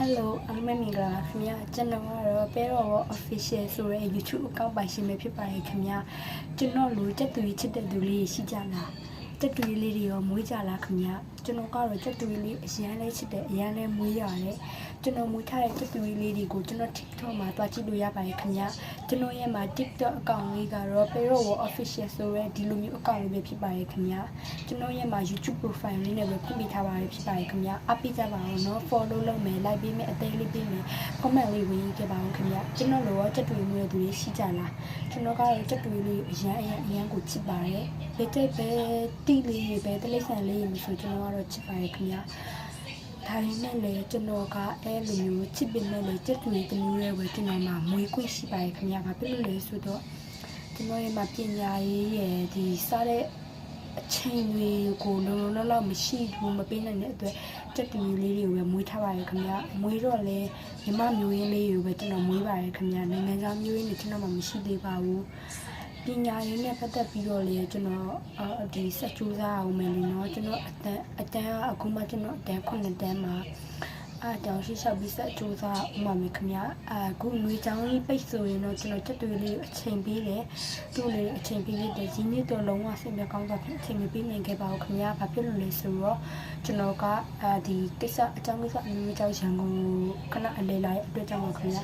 Hello အားလုံးပဲမင်္ဂလာပါခင်ဗျာကျွန်တော်ကတော့ပဲတော့ official ဆိုတဲ့ YouTube account ပိုင်ရှင်ပဲဖြစ်ပါတယ်ခင်ဗျာကျွန်တော်လူတက်သူကြီးချစ်တဲ့သူလေးရှိကြလားတက်သူလေးတွေရောမွေးကြလားခင်ဗျာ ကျွန်တော်ကတော့တက်သူလေးအရန်လေးချစ်တယ်အရန်လေးမွေးရတယ်ကျွန်တော်မွေးထားတဲ့တက်သူလေးတွေကိုကျွန်တော် TikTok မှာတွားကြည့်လို့ရပါတယ်ခင်ဗျာကျွန်တော်ရဲ့မှာ TikTok account လေးကတော့ပဲတော့ official ဆိုတဲ့ဒီလိုမျိုး account လေးပဲဖြစ်ပါတယ်ခင်ဗျာကျွန်တော်ရဲ့မှာ YouTube profile လေးနဲ့ပဲဖွင့်ပေးထားပါတယ်ဖြစ်ပါတယ်ခင်ဗျာအားပေးကြပါအောင်နော် follow လုပ်မယ် like ပေးမယ်အသေးလေးပေးမယ် comment လေးဝင်ခဲ့ပါအောင်ခင်ဗျာကျွန်တော်တို့ရောချက်တွေမျိုးတွေရှိကြလားကျွန်တော်ကတော့ချက်တွေလေးအရန်အရန်အရန်ကိုချစ်ပါတယ်ဘယ်တဲ့ပဲတိလေးပဲတလိမ့်ဆန်လေးမျိုးဆိုကျွန်တော်ကတော့ချစ်ပါတယ်ခင်ဗျာဒါရင်းနဲ့လေကျွန်တော်ကအဲလိုမျိုးချစ်ပင်နဲ့လေချက်တွေတမျိုးရဲ့ပဲကျွန်တော်မှမွေးခွင့်ရှိပါတယ်ခင်ဗျာဘာဖြစ်လို့လဲဆိုတော့ကျွန်တော်ရဲ့မှာပညာရေးရဲ့ဒီစားတဲ့အချိန်တွေကိုလုံးလုံးလောက်လောက်မရှိဘူးမပေးနိုင်တဲ့အတွက်တက်တူလေးတွေကိုပဲမွေးထားပါရခင်ဗျာမွေးတော့လဲမြမမျိုးရင်းလေးတွေကိုပဲကျွန်တော်မွေးပါရခင်ဗျာနိုင်ငံခြားမျိုးရင်းတွေကျွန်တော်မှမရှိသေးပါဘူး ပညာရေးနဲ့ပတ်သက်ပြီးတော့လေကျွန်တော်ဒီစက်ကြိုးစားအောင်မယ်လေနော်ကျွန်တော်အတန်းအတန်းကအခုမှကျွန်တော်အတန်း9တန်းမှာအားတောင်ရှိလျှောက်ပြီးဆက်ကြိုးစားဥမာမေခင်ဗျာအခုငွေချောင်းလေးပိတ်ဆိုရင်တော့ကျွန်တော်ချက်တွေလေးအချိန်ပေးတယ်သူ့လေးအချိန်ပေးပြီးတယ်ဒီနေ့တော့လုံးဝစိတ်မကောင်းတော့ဖြစ်အချိန်မပေးနိုင်ခဲ့ပါဘူးခင်ဗျာဘာဖြစ်လို့လဲဆိုတော့ကျွန်တော်ကအဲဒီကိစ္စအကြောင်းကိစ္စအမျိုးကြောင့်ရန်ကုန်ခဏအလဲလာရဲ့အတွက်ကြောင့်ပါခင်ဗျာ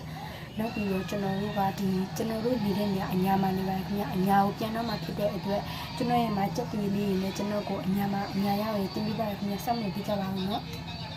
နောက်ပြီးတော့ကျွန်တော်တို့ကဒီကျွန်တော်တို့နေတဲ့နေရာအညာမှာနေပါခင်ဗျာအညာကိုပြန်တော့မှဖြစ်တဲ့အတွက်ကျွန်တော်ရဲ့မှာချက်တွေလေးတွေနဲ့ကျွန်တော်ကိုအညာမှာအညာရောက်ရင်တင်ပြပါခင်ဗျာစောင့်နေပြကြပါဦးနော်